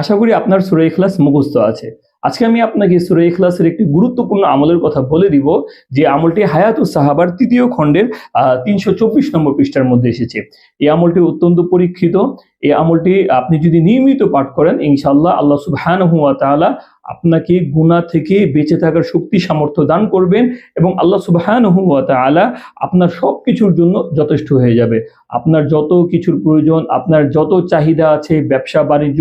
আশা করি আপনার সুরে ইখলাস মুখস্থ আছে। আজকে আমি আপনাকে সুরে ইখলাসের একটি গুরুত্বপূর্ণ আমলের কথা বলে দিব, যে আমলটি হায়াত সাহাবার তৃতীয় খণ্ডের তিনশো চব্বিশ নম্বর পৃষ্ঠার মধ্যে এসেছে। এই আমলটি অত্যন্ত পরীক্ষিত এই আমলটি আপনি যদি নিয়মিত পাঠ করেন ইনশাল্লাহ আল্লাহ সুবহানাহু ওয়া তাআলা আপনাকে গুনাহ থেকে বেঁচে থাকার শক্তি, সামর্থ্য দান করবেন এবং আল্লাহ সুবহানাহু ওয়া তাআলা আপনার সব কিছুর জন্য যথেষ্ট হয়ে যাবে। আপনার যত কিছুর প্রয়োজন, আপনার যত চাহিদা আছে, ব্যবসা, বাণিজ্য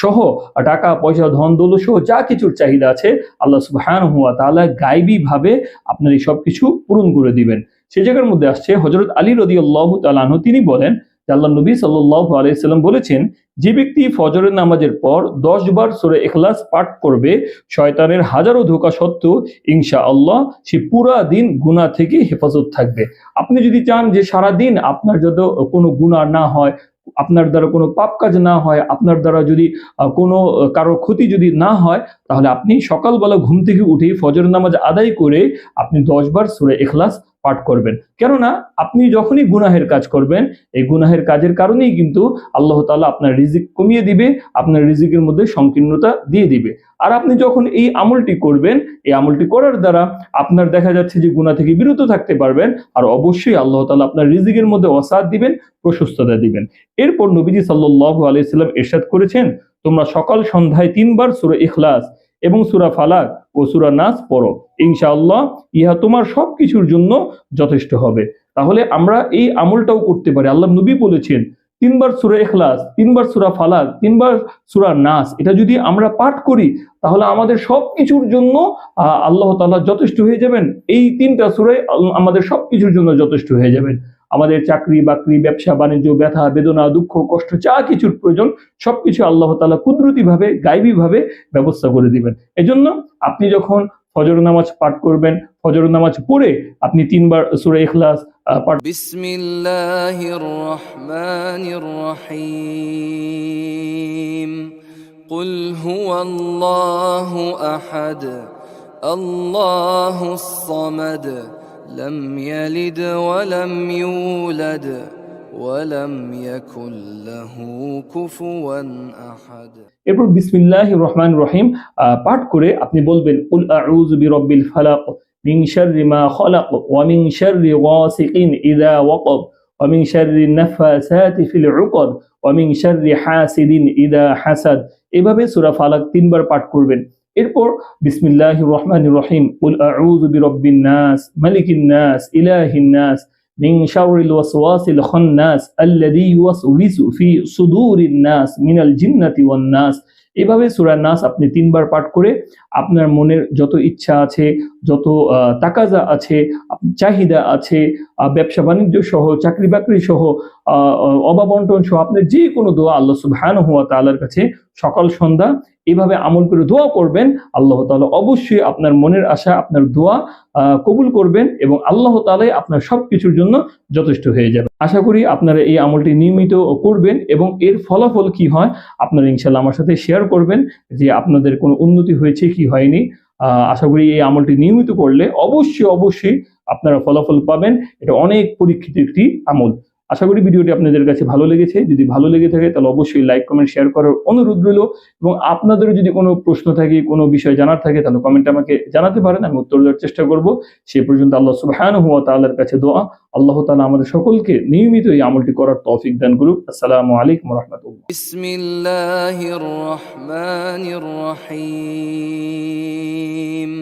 সহ, টাকা, পয়সা, ধন, দৌলত সহ যা কিছুর চাহিদা আছে, আল্লাহ সুবহানাহু হুয়া তাআলা গায়বী ভাবে আপনার এই সব কিছু পূরণ করে দিবেন। সেই জায়গার মধ্যে আসছে হজরত আলী রাদিয়াল্লাহু তাআলা আনহু। তিনি বলেন আল্লাহ নবী সাল্লাল্লাহু আলাইহি সাল্লাম বলেছেন, যে ব্যক্তি ফজরের নামাজের পর দশ বার সূরা ইখলাস পাঠ করবে, শয়তানের হাজারো ধোকা সত্ত্বেও ইনশাআল্লাহ সে পুরা দিন গুনাহ থেকে হেফাজত থাকবে। আপনি যদি চান যে সারা দিন আপনার যত কোনো গুনাহ না হয়, আপনার দ্বারা কোনো পাপ কাজ না হয়, আপনার দ্বারা যদি কোনো, কারও ক্ষতি যদি না হয় তাহলে আপনি সকালবেলা ঘুম থেকে উঠে ফজর নামাজ আদায় করে আপনি দশ বার সুরে এখলাস পাঠ করবেন। কেননা আপনি যখনই গুনাহের কাজ করবেন, এই গুনাহের কাজের কারণেই কিন্তু আল্লাহ তালা আপনার রিজিক কমিয়ে দিবে, আপনার রিজিকের মধ্যে সংকীর্ণতা দিয়ে দিবে। আর আপনি যখন এই আমলটি করবেন, এই আমলটি করার দ্বারা আপনার দেখা যাচ্ছে যে গুনাহ থেকে বিরত থাকতে পারবেন আর অবশ্যই আল্লাহ তালা আপনার রিজিকের মধ্যে অসাদ দিবেন, প্রশস্ততা দিবেন। এরপর নবীজি সাল্লাল্লাহু আলাইহি সাল্লাম ইরশাদ করেছেন, তোমরা সকাল সন্ধ্যায় তিনবার সুরে ইখলাস এবং সুরা ফালাক ও সুরা নাস পড়ো। ইনশাআল্লাহ ইহা তোমার সব কিছুর জন্য যথেষ্ট হবে। তাহলে আমরা এই আমলটাও করতে পারি। আল্লাহ নবী বলেছেন, তিনবার সূরা এখলাস তিনবার সুরা ফালাক, তিনবার সূরা নাস, এটা যদি আমরা পাঠ করি, তাহলে আমাদের সব কিছুর জন্য আল্লাহ তাআলা যথেষ্ট হয়ে যাবেন। এই তিনটা সূরাই আমাদের সব কিছুর জন্য যথেষ্ট হয়ে যাবেন। আমাদের চাকরি বাকরি ব্যবসা বাণিজ্য ব্যথা বেদনা দুঃখ কষ্ট যা কিছুর প্রয়োজন সবকিছু আল্লাহ তাআলা কুদরতি ভাবে গাইবী ভাবে ব্যবস্থা করে দিবেন এজন্য আপনি যখন ফজর নামাজ পাঠ করবেন ফজর নামাজ পড়ে আপনি তিনবার সূরা ইখলাস আহ, পাঠ بسم الله الرحمن الرحيم قل هو الله احد الله الصمد لم يلد ولم يولد ولم يكن له كفوا احد এরপর বিসমিল্লাহ রহমান রহিম আহ, পাঠ করে আপনি বলবেন উল আউযু বিরাব্বিল ফালাক মিন শাররি মা খালাক ওয়া মিন শাররি গাসিকিন ইযা ওয়াকাব ওয়া মিন শাররি নাফাসাতি ফিল উকদ ওয়া মিন শাররি হাসিদিন ইযা হাসাদ এভাবে সূরা ফালাক তিনবার পাঠ করবেন এরপর বিসমিল্লাহ রহমান রহিম উল আউযু বিরব্বিন নাস, মালিকিন নাস, ইলাহিন নাস, মিন শাওরিল ওয়াসওয়াসিল খান্নাস, আল্লাযী ইউওয়াসউইসু ফি সুদুরিন নাস, মিনাল জিন্নাতি ওয়ান এভাবে সুরা নাস আপনি তিনবার পাঠ করে আপনার মনের যত ইচ্ছা আছে, যত তাকাজা আছে, চাহিদা আছে ব্যবসা বাণিজ্য সহ, চাকরি বাকরি সহ অবাবন্টন সহ আপনার যে কোনো দোয়া আল্লাহ সুবহানাহু ওয়া তাআলার কাছে সকাল, সন্ধ্যা এভাবে আমল করে দোয়া করবেন। আল্লাহ তালা অবশ্যই আপনার মনের আশা, আপনার দোয়া কবুল করবেন এবং আল্লাহ তাআলাই আপনার সব কিছুর জন্য যথেষ্ট হয়ে যাবে। আশা করি আপনারা এই আমলটি নিয়মিত করবেন এবং এর ফলাফল কি হয় আপনারা ইনশাল্লাহ আমার সাথে শেয়ার করবেন যে আপনাদের কোনো উন্নতি হয়েছে কি হয়নি। আশা করি এই আমলটি নিয়মিত করলে অবশ্যই অবশ্যই আপনারা ফলাফল পাবেন। এটা অনেক পরীক্ষিত একটি আমল। আশা করি ভিডিওটি আপনাদের কাছে ভালো লেগেছে। যদি ভালো লেগে থাকে, তাহলে অবশ্যই লাইক কমেন্ট শেয়ার করার অনুরোধ রইল এবং আপনাদের যদি কোনো প্রশ্ন থাকে, কোনো বিষয় জানার থাকে, তাহলে কমেন্ট আমাকে জানাতে পারেন, আমি উত্তর দেওয়ার চেষ্টা করব। সে পর্যন্ত আল্লাহ সুবহান হুয়া তাল্লার কাছে দোয়া। আল্লাহ তালা আমাদের সকলকে নিয়মিত এই আমলটি করার তফিক দান করুক। আসসালামু আলাইকুম রহমতুল্লাহ। রহিম।